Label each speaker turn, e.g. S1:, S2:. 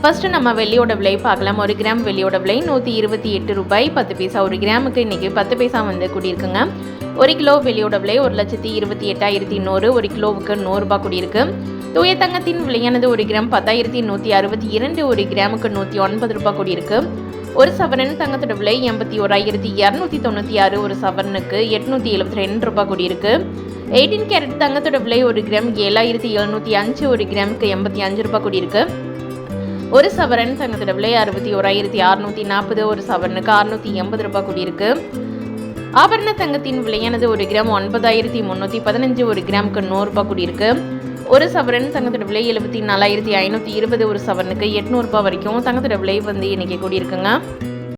S1: First நம்ம வெள்ளியோட விலை பார்க்கலாம். ஒரு கிராம் வெள்ளியோட விலை நூற்றி இருபத்தி எட்டு ரூபாய். பத்து பைசா ஒரு கிராமுக்கு இன்றைக்கி பத்து பைசா வந்து கூடியிருக்குங்க. ஒரு கிலோ வெள்ளியோட விலை ஒரு லட்சத்தி இருபத்தி எட்டாயிரத்தி நூறு. ஒரு கிலோவுக்கு நூறுரூபா கூடியிருக்கு. தூய தங்கத்தின் விலையானது ஒரு கிராம் பத்தாயிரத்தி நூற்றி அறுபத்தி இரண்டு. ஒரு கிராமுக்கு நூற்றி ஒன்பது ரூபாய் கூடியிருக்கு. ஒரு சவரன் தங்கத்தோட விலை எண்பத்தி ஓராயிரத்தி இரநூத்தி தொண்ணூற்றி ஆறு. ஒரு சவரனுக்கு எட்நூற்றி எழுபத்தி ரெண்டு ரூபாய் கூடியிருக்கு. எயிட்டீன் கேரட் தங்கத்தோட விலை ஒரு கிராம் ஏழாயிரத்தி எழுநூற்றி அஞ்சு. ஒரு கிராமுக்கு எண்பத்தி அஞ்சு ரூபாய் கூடியிருக்கு. ஒரு சவரன் சங்கத்தோட விலை அறுபத்தி ஓராயிரத்தி அறுநூத்தி நாற்பது ஒரு சவரனுக்கு அறுநூத்தி எண்பது ரூபாய் கூடியிருக்கு. ஆபரண தங்கத்தின் விலையானது ஒரு கிராம் ஒன்பதாயிரத்தி முந்நூற்றி பதினஞ்சு ஒரு கிராமுக்கு நூறுரூபா கூடியிருக்கு. ஒரு சவரன் தங்கத்தோட விலை எழுபத்தி நாலாயிரத்தி ஐநூற்றி இருபது ஒரு சவரனுக்கு எட்நூறுபா வரைக்கும் தங்கத்தோட விலை வந்து இன்னைக்கு கூடியிருக்குங்க.